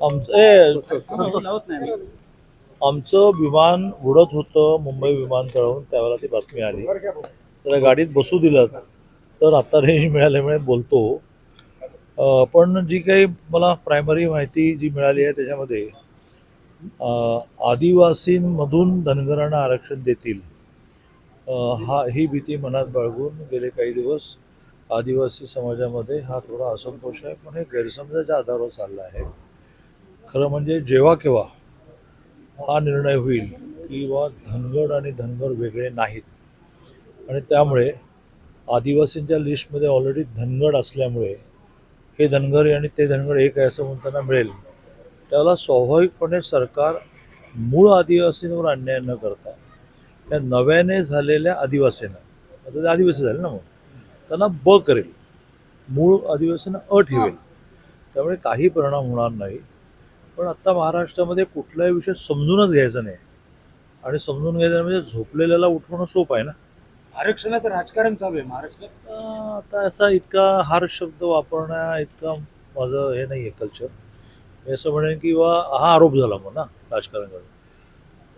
आमचं ए, आमचं विमान उडत होतं मुंबई विमानतळावरून त्यावेळेला ती बातमी आली. त्याला गाडीत बसू दिलं तर आता रेंज मिळाल्यामुळे बोलतो. पण जी काही मला प्रायमरी माहिती जी मिळाली आहे त्याच्यामध्ये आदिवासींमधून धनगरांना आरक्षण देतील. हा ही भीती मनात बाळगून गेले काही दिवस आदिवासी समाजामध्ये हा थोडा असंतोष आहे पण हे गैरसमजाच्या आधारावर चालला आहे. खरं म्हणजे जेव्हा केव्हा हा निर्णय होईल की बा धनगड आणि धनगर वेगळे नाहीत. आणि त्यामुळे आदिवासींच्या लिस्टमध्ये ऑलरेडी धनगड असल्यामुळे हे धनगर आणि ते धनगड एक आहे असं म्हणताना मिळेल. त्याला स्वाभाविकपणे सरकार मूळ आदिवासींवर अन्याय न करता या नव्याने झालेल्या आदिवासींना आता ते आदिवासी झाले ना मग त्यांना ब करेल. मूळ आदिवासींना अ ठेवेल. त्यामुळे काही परिणाम होणार नाही. पण आत्ता महाराष्ट्रामध्ये कुठलाही विषय समजूनच घ्यायचा नाही. आणि समजून घ्यायचं म्हणजे झोपलेल्याला उठवणं सोपं आहे ना. आरक्षणाचं राजकारण चालू आहे. महाराष्ट्रात आता असा इतका हार शब्द वापरण्या इतका माझं हे नाही आहे कल्चर मी असं म्हणेन की बा हा आरोप झाला मग ना राजकारण करून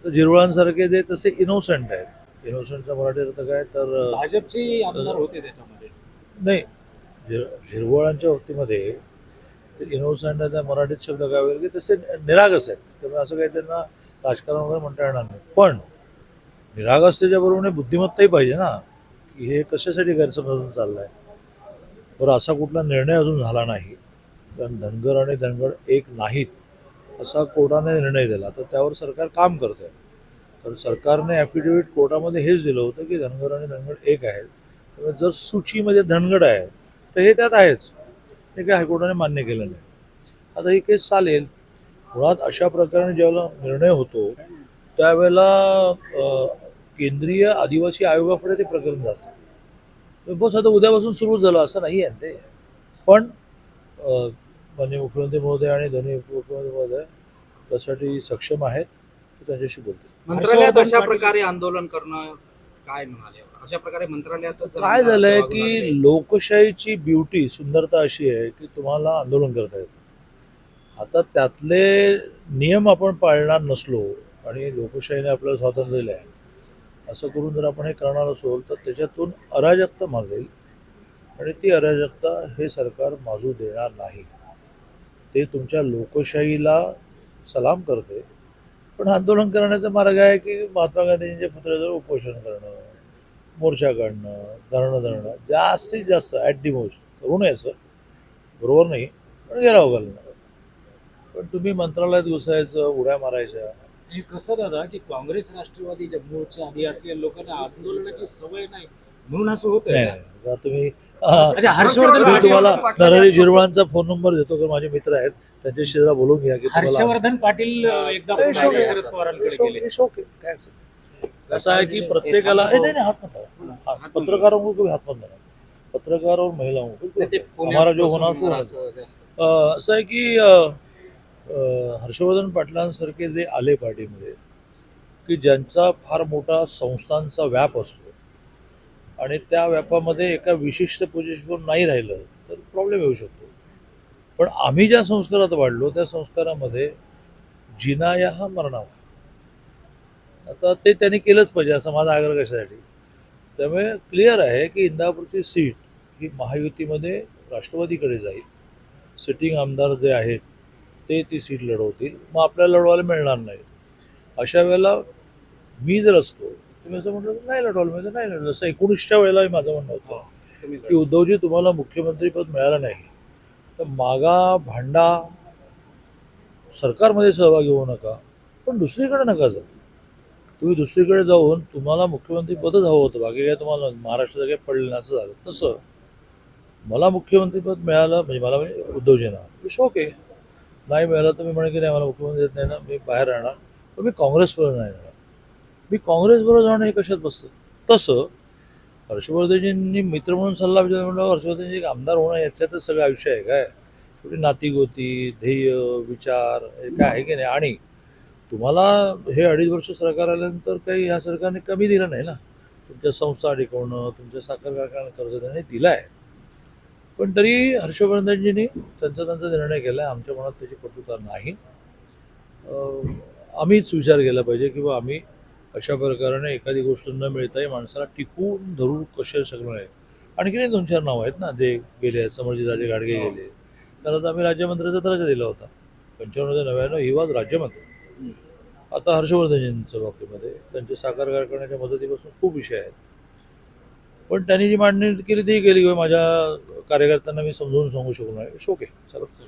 तर झिरवळांसारखे जे तसे इनोसंट आहेत. इनोसंटचा मराठी अर्थ काय तर भाजपचे आमदार होते त्याच्यामध्ये. नाही झिर झिरवळांच्या बाबतीमध्ये इनोसंट त्या मराठीत शब्द काय वगैरे की तसे निरागस आहेत. त्यामुळे असं काही त्यांना राजकारण वगैरे म्हणता येणार नाही. पण निरागस त्याच्याबरोबर बुद्धिमत्ताही पाहिजे ना की हे कशासाठी गैरसमजून चाललं आहे बरं असा कुठला निर्णय अजून झाला नाही. कारण धनगर आणि धनगर एक नाहीत असा कोर्टाने निर्णय दिला. तर त्यावर सरकार काम करत आहे तर सरकारने ॲफिडेव्हिट कोर्टामध्ये हेच दिलं होतं की धनगर आणि धनगड एक आहेत. त्यामुळे जर सूचीमध्ये धनगड आहे तर हे त्यात आहेच. हे काही हायकोर्टाने मान्य केलं नाही. आता ही केस चालेल. मुळात अशा प्रकारे ज्यावेळेला निर्णय होतो त्यावेळेला केंद्रीय आदिवासी आयोगाकडे ते प्रकरण जातं. बस आता उद्यापासून सुरू झालं असं नाही आहे ते. पण माननीय मुख्यमंत्री महोदय आणि दोन्ही उपमुख्यमंत्री महोदय त्यासाठी सक्षम आहेत ते त्यांच्याशी बोलतील. मंत्रालयात अशा प्रकारे आंदोलन करणं काय म्हणाले? अशा प्रकारे मंत्रालयात काय झालंय की लोकशाहीची ब्युटी सुंदरता अशी आहे की तुम्हाला आंदोलन करता येतं. आता त्यातले नियम आपण पाळणार नसलो आणि लोकशाहीने आपल्याला स्वातंत्र्य दिलं आहे असं करून जर आपण हे करणार असो तर त्याच्यातून अराजकता माजेल आणि ती अराजकता हे सरकार माजू देणार नाही. ते तुमच्या लोकशाहीला सलाम करते. पण आंदोलन करण्याचा मार्ग आहे की महात्मा गांधींच्या पुतळ्याजवळ उपोषण करणं मोर्चा काढणं धरणं धरणं जास्तीत जास्त ॲट दी मोस्ट करू नये सर बरोबर नाही पण गेराव घालणं पण तुम्ही मंत्रालयात घुसायचं उड्या मारायच्या. आणि कसं दादा की काँग्रेस राष्ट्रवादी जम्मूच्या आधी असलेल्या लोकांना आंदोलनाची सवय नाही. म्हणून असं होत नाही तुम्ही अच्छा हर्षवर्धन तुम्हाला नरहरी झिरवळांचा फोन नंबर देतो कारण माझे मित्र आहेत. त्यांच्याशी जरा बोलून घ्या की हर्षवर्धन पाटील एकदा शरद पवारांकडे गेले. आहे. काय. कसं आहे की प्रत्येकाला नाही नाही हात मत पत्रकारों को हात मत पत्रकार और महिलाओं को हमारा जो होना सो असं आहे की हर्षवर्धन पाटलांसारखे जे आले पार्टीमध्ये की ज्यांचा फार मोठा संस्थांचा व्याप असतो आणि त्या व्यापामध्ये एका विशिष्ट पोझिशनवर नाही राहिलं तर प्रॉब्लेम येऊ शकतो. पण आम्ही ज्या संस्कारात वाढलो त्या संस्कारामध्ये जिनाया हा मरणावा. आता ते त्यांनी केलंच पाहिजे असं माझा आग्रह कशासाठी? त्यामुळे क्लिअर आहे की इंदापूरची सीट ही महायुतीमध्ये राष्ट्रवादीकडे जाईल. सिटिंग आमदार जे आहेत ते ती सीट लढवतील. मग आपल्याला लढवायला मिळणार नाही. अशा वेळेला मी जर असतो तुम्ही असं म्हटलं तर नाही लढवायला मिळतं नाही लढलं असं एकोणीसच्या वेळेला माझं म्हणणं होतं की उद्धवजी तुम्हाला मुख्यमंत्रीपद मिळालं नाही तर मागा भांडा सरकारमध्ये सहभागी होऊ नका पण दुसरीकडे नका जाऊ. तुम्ही दुसरीकडे जाऊन तुम्हाला मुख्यमंत्रीपदच हवं होतं. बाकी काय तुम्हाला महाराष्ट्राचं काही पडलं असं झालं. तसं मला मुख्यमंत्रीपद मिळालं म्हणजे मला म्हणजे उद्धवजींना विश ओके नाही मिळालं तर मी म्हणे की नाही मला मुख्यमंत्री देत नाही ना मी बाहेर राहणार. पण मी काँग्रेसबरोबर नाही राहणार मी काँग्रेसबरोबर जाणं हे कशात बसतं? तसं हर्षवर्धनजींनी मित्र म्हणून सल्ला विचार म्हणलं हर्षवर्धनजी एक आमदार होणं याच्यातच सगळं आयुष्य आहे काय? कुठे नातीगोती ध्येय विचार हे काय आहे की नाही? आणि तुम्हाला हे अडीच वर्ष सरकार आल्यानंतर काही ह्या सरकारने कमी दिलं नाही ना? तुमच्या संस्था टिकवणं तुमच्या साखर कारखाना कर्ज देणं हे दिलं आहे. पण तरी हर्षवर्धनजींनी त्यांचा त्यांचा निर्णय केला आहे. आमच्या मनात त्याची कटुता नाही. आम्हीच विचार केला पाहिजे किंवा आम्ही अशा प्रकाराने एखादी गोष्ट न मिळताही माणसाला टिकवून धरून कसे शकणार आहे. आणखीनही दोन चार नावं आहेत ना जे गेले आहेत. समर्जितराजे गाडगे गेले. त्याला तर आम्ही राज्यमंत्र्याचा दर्जा दिला होता. पंच्याण्णव ते नव्याण्णव ही वाज राज्यमंत्री. आता हर्षवर्धनजींच्या बाबतीमध्ये त्यांचे साकार कारखान्याच्या मदतीपासून खूप विषय आहेत. पण त्यांनी जी मांडणी केली ती केली. किंवा माझ्या कार्यकर्त्यांना मी समजून सांगू शकलो नाही ओके चालत